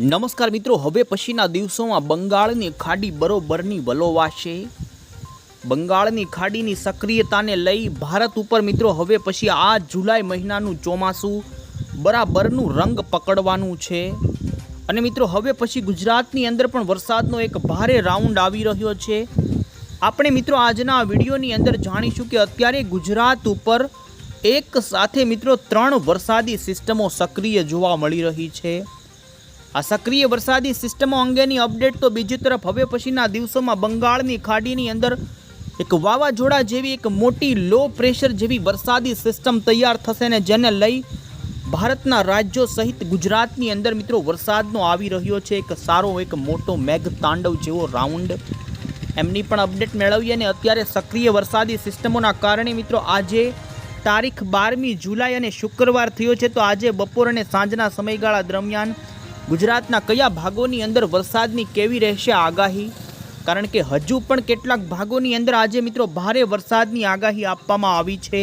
નમસ્કાર મિત્રો, હવે પછીના દિવસોમાં બંગાળની ખાડી બરોબરની વલોવાશે. બંગાળની ખાડીની સક્રિયતાને લઈ ભારત ઉપર મિત્રો, હવે પછી આ જુલાઈ મહિનાનું ચોમાસું બરાબરનું રંગ પકડવાનું છે. અને મિત્રો, હવે પછી ગુજરાતની અંદર પણ વરસાદનો એક ભારે રાઉન્ડ આવી રહ્યો છે. આપણે મિત્રો, આજના વિડીયોની અંદર જાણીશું કે અત્યારે ગુજરાત ઉપર એક સાથે મિત્રો, ત્રણ વરસાદી સિસ્ટમો સક્રિય જોવા મળી રહી છે. આ સક્રિય વરસાદી સિસ્ટમો અંગેની અપડેટ તો બીજી તરફ હવે પછીના દિવસોમાં બંગાળની ખાડીની અંદર એક વાવાઝોડા જેવી એક મોટી લો પ્રેશર જેવી વરસાદી સિસ્ટમ તૈયાર થશે ને જેને લઈ ભારતના રાજ્યો સહિત ગુજરાતની અંદર મિત્રો વરસાદનો આવી રહ્યો છે. એક સારો, એક મોટો મેઘ તાંડવ જેવો રાઉન્ડ એમની પણ અપડેટ મેળવીએ અને અત્યારે સક્રિય વરસાદી સિસ્ટમોના કારણે મિત્રો આજે તારીખ બારમી જુલાઈ અને શુક્રવાર થયો છે. તો આજે બપોર અને સાંજના સમયગાળા દરમિયાન ગુજરાતના કયા ભાગોની અંદર વરસાદની કેવી રહેશે આગાહી? કારણ કે હજુ પણ કેટલાક ભાગોની અંદર આજે મિત્રો ભારે વરસાદની આગાહી આપવામાં આવી છે.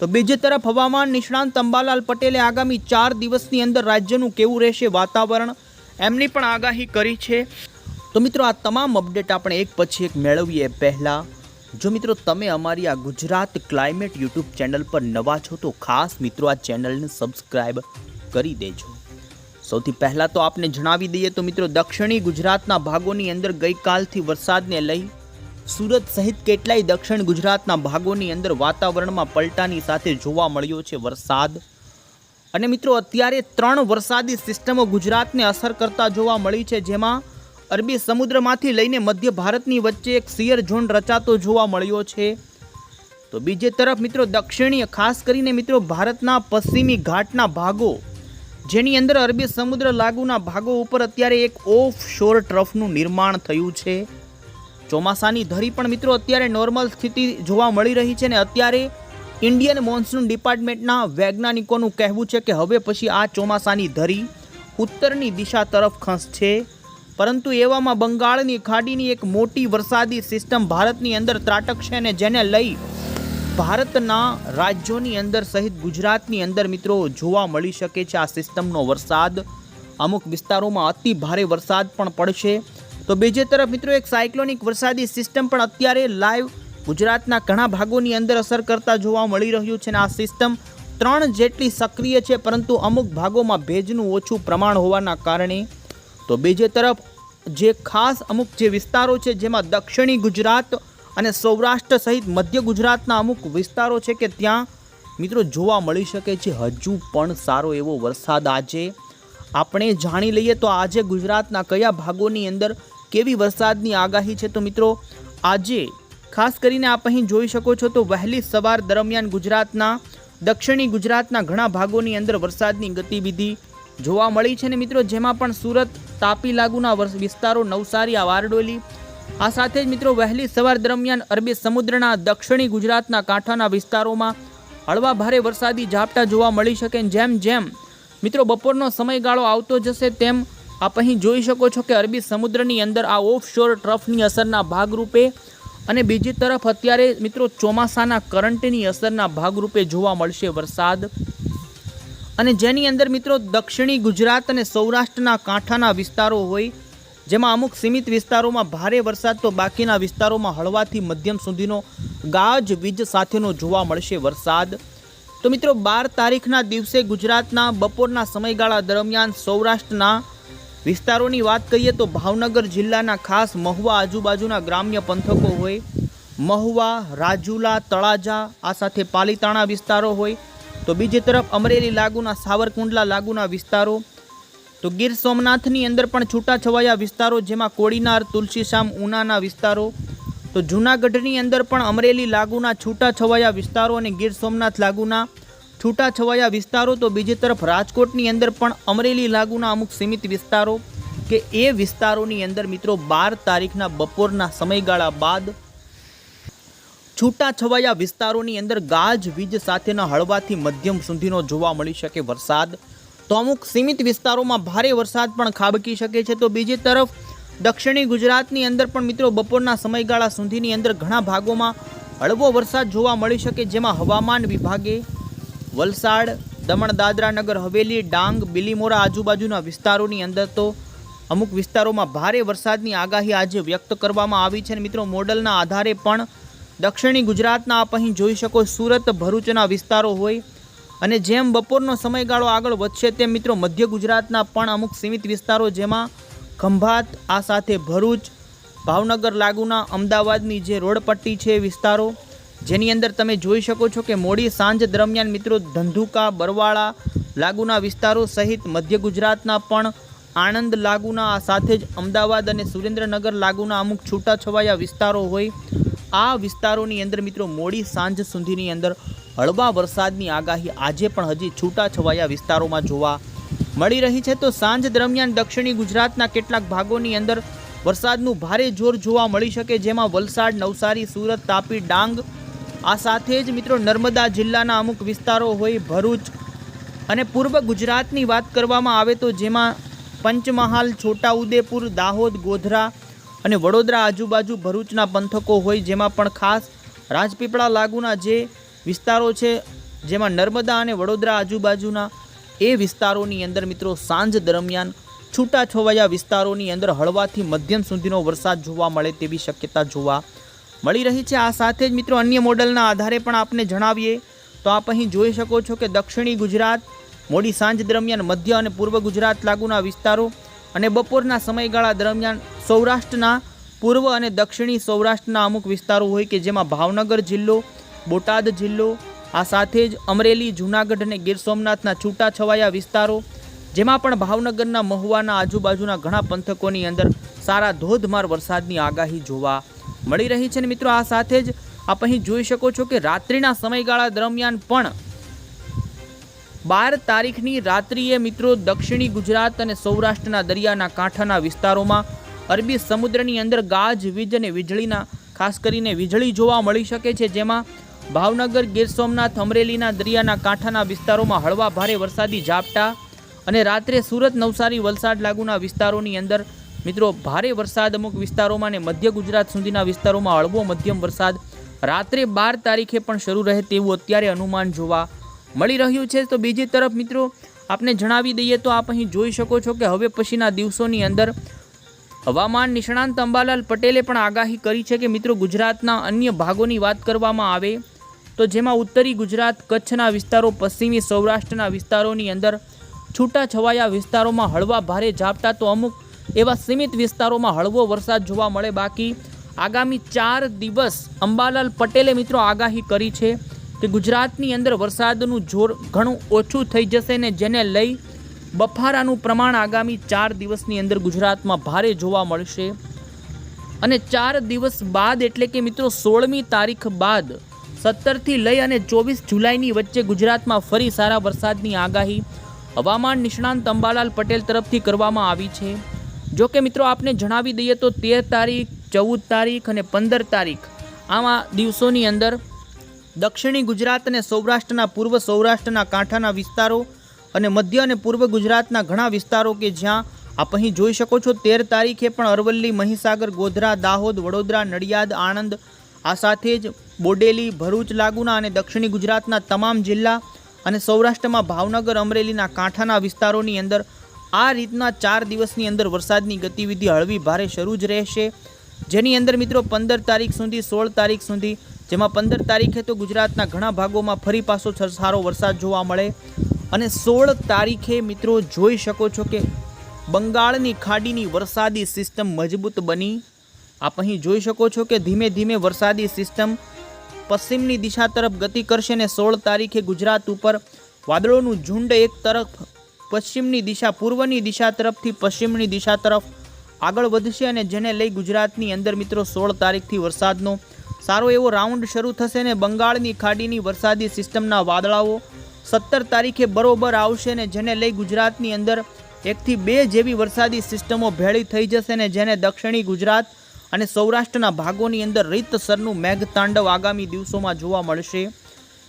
તો બીજી તરફ હવામાન નિષ્ણાંત અંબાલાલ પટેલે આગામી ચાર દિવસની અંદર રાજ્યનું કેવું રહેશે વાતાવરણ એમની પણ આગાહી કરી છે. તો મિત્રો આ તમામ અપડેટ આપણે એક પછી એક મેળવીએ પહેલાં. જો મિત્રો તમે અમારી આ ગુજરાત ક્લાઇમેટ યુટ્યુબ ચેનલ પર નવા છો તો ખાસ મિત્રો આ ચેનલને સબસ્ક્રાઈબ કરી દેજો. સૌથી પહેલાં તો આપને જણાવી દઈએ તો મિત્રો, દક્ષિણી ગુજરાતના ભાગોની અંદર ગઈકાલથી વરસાદને લઈ સુરત સહિત કેટલાય દક્ષિણ ગુજરાતના ભાગોની અંદર વાતાવરણમાં પલટાની સાથે જોવા મળ્યો છે વરસાદ. અને મિત્રો, અત્યારે ત્રણ વરસાદી સિસ્ટમો ગુજરાતને અસર કરતા જોવા મળી છે, જેમાં અરબી સમુદ્રમાંથી લઈને મધ્ય ભારતની વચ્ચે એક સિયર ઝોન રચાતો જોવા મળ્યો છે. તો બીજી તરફ મિત્રો, દક્ષિણીય ખાસ કરીને મિત્રો, ભારતના પશ્ચિમી ઘાટના ભાગો જેની અંદર અરબી સમુદ્ર લાગુના ભાગો ઉપર અત્યારે એક ઓફ શોર ટ્રફનું નિર્માણ થયું છે. ચોમાસાની ધરી પણ મિત્રો અત્યારે નોર્મલ સ્થિતિ જોવા મળી રહી છે ને અત્યારે ઇન્ડિયન મોન્સૂન ડિપાર્ટમેન્ટના વૈજ્ઞાનિકોનું કહેવું છે કે હવે પછી આ ચોમાસાની ધરી ઉત્તરની દિશા તરફ ખસશે. પરંતુ એવામાં બંગાળની ખાડીની એક મોટી વરસાદી સિસ્ટમ ભારતની અંદર ત્રાટકશે અને જેને લઈ ભારતના રાજ્યોની અંદર સહિત ગુજરાતની અંદર મિત્રો જોવા મળી શકે છે આ સિસ્ટમનો વરસાદ. અમુક વિસ્તારોમાં અતિ ભારે વરસાદ પણ પડશે. તો બીજે તરફ મિત્રો એક સાયક્લોનિક વરસાદી સિસ્ટમ પણ અત્યારે લાઈવ ગુજરાતના ઘણા ભાગોની અંદર અસર કરતા જોવા મળી રહ્યું છે અને આ સિસ્ટમ ત્રણ જેટલી સક્રિય છે પરંતુ અમુક ભાગોમાં ભેજનું ઓછું પ્રમાણ હોવાના કારણે. તો બીજે તરફ જે ખાસ અમુક જે વિસ્તારો છે જેમાં દક્ષિણી ગુજરાત અને સૌરાષ્ટ્ર સહિત મધ્ય ગુજરાતના અમુક વિસ્તારો છે કે ત્યાં મિત્રો જોવા મળી શકે છે. હજુ પણ સારો એવો વરસાદ આજે. આપણે જાણી લઈએ તો આજે ગુજરાતના કયા ભાગોની અંદર કેવી વરસાદની આગાહી છે. તો મિત્રો, આજે ખાસ કરીને આપ અહીં જોઈ શકો છો તો વહેલી સવાર દરમિયાન ગુજરાતના, દક્ષિણી ગુજરાતના ઘણા ભાગોની અંદર વરસાદની ગતિવિધિ જોવા મળી છે. ને મિત્રો, જેમાં પણ સુરત તાપી લાગુના વિસ્તારો નવસારી, આ વારડોલી આ સાથે જ મિત્રો વહેલી સવાર દરમિયાન અરબી સમુદ્રના દક્ષિણી ગુજરાતના કાંઠાના વિસ્તારોમાં હળવા ભારે વરસાદી ઝાપટા જોવા મળી શકે જેમ જેમ મિત્રો બપોરનો સમયગાળો આવતો જશે તેમ આપ અહીં જોઈ શકો છો કે અરબી સમુદ્રની અંદર આ ઓફશોર ટ્રફની અસરના ભાગરૂપે અને બીજી તરફ અત્યારે મિત્રો ચોમાસાના કરંટની અસરના ભાગરૂપે જોવા મળશે વરસાદ. અને જેની અંદર મિત્રો દક્ષિણી ગુજરાત અને સૌરાષ્ટ્રના કાંઠાના વિસ્તારો હોય જેમાં અમુક સીમિત વિસ્તારોમાં ભારે વરસાદ તો બાકીના વિસ્તારોમાં હળવાથી મધ્યમ સુધીનો ગાજ વીજ સાથેનો જોવા મળશે વરસાદ. તો મિત્રો, બાર તારીખના દિવસે ગુજરાતના બપોરના સમયગાળા દરમિયાન સૌરાષ્ટ્રના વિસ્તારોની વાત કરીએ તો ભાવનગર જિલ્લાના ખાસ મહુવા આજુબાજુના ગ્રામ્ય પંથકો હોય, મહુવા, રાજુલા, તળાજા, આ સાથે પાલીતાણા વિસ્તારો હોય. તો બીજી તરફ અમરેલી લાગુના સાવરકુંડલા લાગુના વિસ્તારો તો ગીર સોમનાથની અંદર પણ છૂટાછવાયા વિસ્તારો જેમાં કોડીનાર, તુલસીશામ, ઉનાના વિસ્તારો, તો જૂનાગઢની અંદર પણ અમરેલી લાગુના છૂટાછવાયા વિસ્તારો અને ગીર સોમનાથ લાગુના છૂટાછવાયા વિસ્તારો, તો બીજી તરફ રાજકોટની અંદર પણ અમરેલી લાગુના અમુક સીમિત વિસ્તારો કે એ વિસ્તારોની અંદર મિત્રો બાર તારીખના બપોરના સમયગાળા બાદ છૂટાછવાયા વિસ્તારોની અંદર ગાજ, વીજ સાથેના હળવાથી મધ્યમ સુધીનો જોવા મળી શકે વરસાદ. તો અમુક સીમિત વિસ્તારોમાં ભારે વરસાદ પણ ખાબકી શકે છે. તો બીજી તરફ, દક્ષિણી ગુજરાતની અંદર પણ મિત્રો બપોરના સમયગાળા સુધીની અંદર ઘણા ભાગોમાં હળવો વરસાદ જોવા મળી શકે, જેમાં હવામાન વિભાગે વલસાડ, દમણ દાદરા નગર હવેલી, ડાંગ, બિલીમોરા આજુબાજુના વિસ્તારોની અંદર તો અમુક વિસ્તારોમાં ભારે વરસાદની આગાહી આજે વ્યક્ત કરવામાં આવી છે. અને મિત્રો, મોડલના આધારે પણ દક્ષિણી ગુજરાતના આપ અહીં જોઈ શકો, સુરત, ભરૂચના વિસ્તારો હોય અને જેમ બપોરનો સમયગાળો આગળ વધશે તેમ મિત્રો મધ્ય ગુજરાતના પણ અમુક સીમિત વિસ્તારો જેમાં ખંભાત, આ સાથે ભરૂચ, ભાવનગર લાગુના, અમદાવાદની જે રોડ પટ્ટી છે વિસ્તારો, જેની અંદર તમે જોઈ શકો છો કે મોડી સાંજ દરમિયાન મિત્રો ધંધુકા, બરવાળા લાગુના વિસ્તારો સહિત મધ્ય ગુજરાતના પણ આણંદ લાગુના, આ સાથે જ અમદાવાદ અને સુરેન્દ્રનગર લાગુના અમુક છૂટાછવાયા વિસ્તારો હોય, આ વિસ્તારોની અંદર મિત્રો મોડી સાંજ સુધીની અંદર હળવા વરસાદની આગાહી આજે પણ હજી છૂટાછવાયા વિસ્તારોમાં જોવા મળી રહી છે. તો સાંજ દરમિયાન દક્ષિણી ગુજરાતના કેટલાક ભાગોની અંદર વરસાદનું ભારે જોર જોવા મળી શકે, જેમાં વલસાડ, નવસારી, સુરત, તાપી, ડાંગ, આ સાથે જ મિત્રો નર્મદા જિલ્લાના અમુક વિસ્તારો હોય ભરૂચ અને પૂર્વ ગુજરાતની વાત કરવામાં આવે તો જેમાં પંચમહાલ, છોટાઉદેપુર, દાહોદ, ગોધરા અને વડોદરા આજુબાજુ ભરૂચના પંથકો હોય, જેમાં પણ ખાસ રાજપીપળા લાગુના જે વિસ્તારો છે, જેમાં નર્મદા અને વડોદરા આજુબાજુના એ વિસ્તારોની અંદર મિત્રો સાંજ દરમિયાન છૂટાછવાયા વિસ્તારોની અંદર હળવાથી મધ્યમ સુધીનો વરસાદ જોવા મળે તેવી શક્યતા જોવા મળી રહી છે. આ સાથે જ મિત્રો અન્ય મોડલના આધારે પણ આપને જણાવીએ તો આપ અહીં જોઈ શકો છો કે દક્ષિણી ગુજરાત, મોડી સાંજ દરમિયાન મધ્ય અને પૂર્વ ગુજરાત લાગુના વિસ્તારો અને બપોરના સમયગાળા દરમિયાન સૌરાષ્ટ્રના પૂર્વ અને દક્ષિણી સૌરાષ્ટ્રના અમુક વિસ્તારો હોય કે જેમાં ભાવનગર જિલ્લો બોટાદ જિલ્લો, આ સાથે જ અમરેલી, જૂનાગઢ અને ગીર સોમનાથના છૂટાછવાયા વિસ્તારો, જેમાં પણ ભાવનગરના મહુવાના આજુબાજુના ઘણા પંથકોની અંદર સારા ધોધમાર વરસાદની આગાહી જોવા મળી રહી છે અને મિત્રો, આ સાથે જ આપ અહીં જોઈ શકો છો કે રાત્રિના સમયગાળા દરમિયાન પણ બાર તારીખની રાત્રિએ મિત્રો દક્ષિણી ગુજરાત અને સૌરાષ્ટ્રના દરિયાના કાંઠાના વિસ્તારોમાં અરબી સમુદ્રની અંદર ગાજ, વીજ અને વીજળીના, ખાસ કરીને વીજળી જોવા મળી શકે છે, જેમાં ભાવનગર ગીર સોમનાથ અમરેલીના દરિયાના કાંઠાના વિસ્તારોમાં હળવા ભારે વરસાદી ઝાપટા અને રાત્રે સુરત નવસારી વલસાડ લાગુના વિસ્તારોની અંદર મિત્રો ભારે વરસાદ અમુક વિસ્તારોમાં અને મધ્ય ગુજરાત સુધીના વિસ્તારોમાં હળવો મધ્યમ વરસાદ રાત્રે બાર તારીખે પણ શરૂ રહે તેવું અત્યારે અનુમાન જોવા મળી રહ્યું છે. તો બીજી તરફ મિત્રો આપને જણાવી દઈએ તો આપ અહીં જોઈ શકો છો કે હવે પછીના દિવસોની અંદર હવામાન નિષ્ણાંત અંબાલાલ પટેલે પણ આગાહી કરી છે કે મિત્રો ગુજરાતના અન્ય ભાગોની વાત કરવામાં આવે તો જેમાં ઉત્તરી ગુજરાત, કચ્છના વિસ્તારો, પશ્ચિમી સૌરાષ્ટ્રના વિસ્તારોની અંદર છૂટાછવાયા વિસ્તારોમાં હળવા ભારે ઝાપટા તો અમુક એવા સીમિત વિસ્તારોમાં હળવો વરસાદ જોવા મળે. બાકી આગામી ચાર દિવસ અંબાલાલ પટેલે મિત્રો આગાહી કરી છે કે ગુજરાતની અંદર વરસાદનું જોર ઘણું ઓછું થઈ જશે ને જેને લઈ બફારાનું પ્રમાણ આગામી ચાર દિવસની અંદર ગુજરાતમાં ભારે જોવા મળશે. અને ચાર દિવસ બાદ એટલે કે મિત્રો સોળમી તારીખ બાદ સત્તરથી લઈ અને ચોવીસ જુલાઈની વચ્ચે ગુજરાતમાં ફરી સારા વરસાદની આગાહી. હવામાન નિષ્ણાંત અંબાલાલ પટેલ તરફથી કરવામાં આવી છે. જો કે મિત્રો, આપને જણાવી દઈએ તો તેર તારીખ, ચૌદ તારીખ અને પંદર તારીખ આવા દિવસોની અંદર દક્ષિણી ગુજરાત અને સૌરાષ્ટ્રના પૂર્વ સૌરાષ્ટ્રના કાંઠાના વિસ્તારો અને મધ્ય અને પૂર્વ ગુજરાતના ઘણા વિસ્તારો કે જ્યાં આપ અહીં જોઈ શકો છો તેર તારીખે પણ અરવલ્લી, મહીસાગર, ગોધરા, દાહોદ, વડોદરા, નડિયાદ, આણંદ આ સાથે જ બોડેલી, ભરૂચ, લાગુના અને દક્ષિણી ગુજરાતના તમામ જિલ્લા અને સૌરાષ્ટ્રમાં ભાવનગર, અમરેલીના કાંઠાના વિસ્તારોની અંદર આ રીતના ચાર દિવસની અંદર વરસાદની ગતિવિધિ હળવી ભારે શરૂ જ રહેશે. જેની અંદર મિત્રો પંદર તારીખ સુધી, સોળ તારીખ સુધી, જેમાં પંદર તારીખે તો ગુજરાતના ઘણા ભાગોમાં ફરી પાછો સારો વરસાદ જોવા મળે. અને સોળ તારીખે મિત્રો જોઈ શકો છો કે બંગાળની ખાડીની વરસાદી સિસ્ટમ મજબૂત બની. આપ અહીં જોઈ શકો છો કે ધીમે ધીમે વરસાદી સિસ્ટમ પશ્ચિમની દિશા તરફ ગતિ કરશે અને સોળ તારીખે ગુજરાત ઉપર વાદળોનું ઝુંડ એક તરફ પશ્ચિમની દિશા, પૂર્વની દિશા તરફથી પશ્ચિમની દિશા તરફ આગળ વધશે અને જેને લઈ ગુજરાતની અંદર મિત્રો સોળ તારીખથી વરસાદનો સારો એવો રાઉન્ડ શરૂ થશે અને બંગાળની ખાડીની વરસાદી સિસ્ટમના વાદળાઓ સત્તર તારીખે બરોબર આવશે ને જેને લઈ ગુજરાતની અંદર એકથી બે જેવી વરસાદી સિસ્ટમો ભેળી થઈ જશે ને જેને દક્ષિણી ગુજરાત અને સૌરાષ્ટ્રના ભાગોની અંદર રીતસરનું મેઘતાંડવ આગામી દિવસોમાં જોવા મળશે.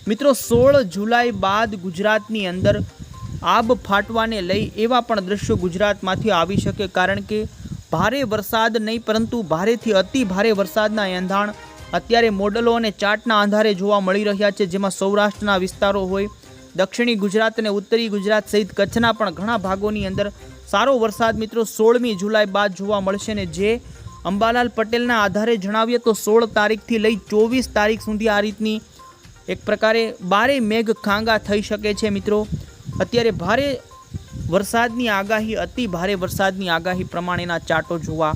મિત્રો, સોળ જુલાઈ બાદ ગુજરાતની અંદર આબ ફાટવાને લઈ એવા પણ દ્રશ્યો ગુજરાતમાંથી આવી શકે કારણ કે ભારે વરસાદ નહીં, પરંતુ ભારેથી અતિ ભારે વરસાદના એંધાણ અત્યારે મોડલો અને ચાટના આધારે જોવા મળી રહ્યા છે, જેમાં સૌરાષ્ટ્રના વિસ્તારો હોય, દક્ષિણી ગુજરાત અને ઉત્તરી ગુજરાત સહિત કચ્છના પણ ઘણા ભાગોની અંદર સારો વરસાદ મિત્રો સોળમી જુલાઈ બાદ જોવા મળશે ને જે અંબાલાલ પટેલના આધારે જણાવીએ તો સોળ તારીખથી લઈ ચોવીસ તારીખ સુધી આ રીતની એક પ્રકારે બારે મેઘ ખાંગા થઈ શકે છે મિત્રો. અત્યારે ભારે વરસાદની આગાહી, અતિ ભારે વરસાદની આગાહી પ્રમાણેના ચાટો જોવા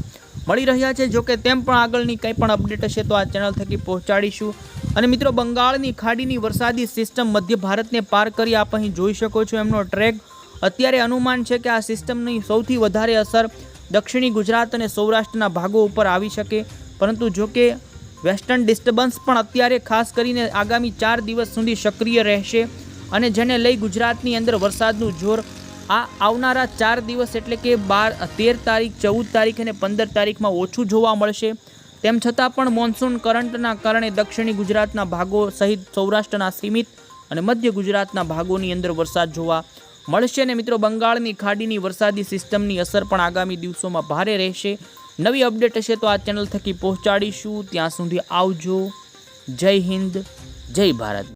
મળી રહ્યા છે. જોકે તેમ પણ આગળની કંઈ પણ અપડેટ હશે તો આ ચેનલ થકી પહોંચાડીશું. અને મિત્રો, બંગાળની ખાડીની વરસાદી સિસ્ટમ મધ્ય ભારતને પાર કરી આપ અહીં જોઈ શકો છો. એમનો ટ્રેક અત્યારે અનુમાન છે કે આ સિસ્ટમની સૌથી વધારે અસર દક્ષિણી ગુજરાત અને સૌરાષ્ટ્રના ભાગો ઉપર આવી શકે. પરંતુ જો કે, વેસ્ટર્ન ડિસ્ટર્બન્સ પણ અત્યારે ખાસ કરીને આગામી ચાર દિવસ સુધી સક્રિય રહેશે અને જેને લઈ ગુજરાતની અંદર વરસાદનું જોર આ આવનારા ચાર દિવસ એટલે કે બાર, તેર તારીખ, ચૌદ તારીખ અને પંદર તારીખમાં ઓછું જોવા મળશે. તેમ છતાં પણ મોન્સૂન કરંટના કારણે દક્ષિણી ગુજરાતના ભાગો સહિત સૌરાષ્ટ્રના સીમિત અને મધ્ય ગુજરાતના ભાગોની અંદર વરસાદ જોવા મળશે ને મિત્રો, બંગાળની ખાડીની વરસાદી સિસ્ટમની અસર પણ આગામી દિવસોમાં ભારે રહેશે. નવી અપડેટ હશે તો આ ચેનલ થકી પહોંચાડીશું. ત્યાં સુધી આવજો. જય હિન્દ, જય ભારત.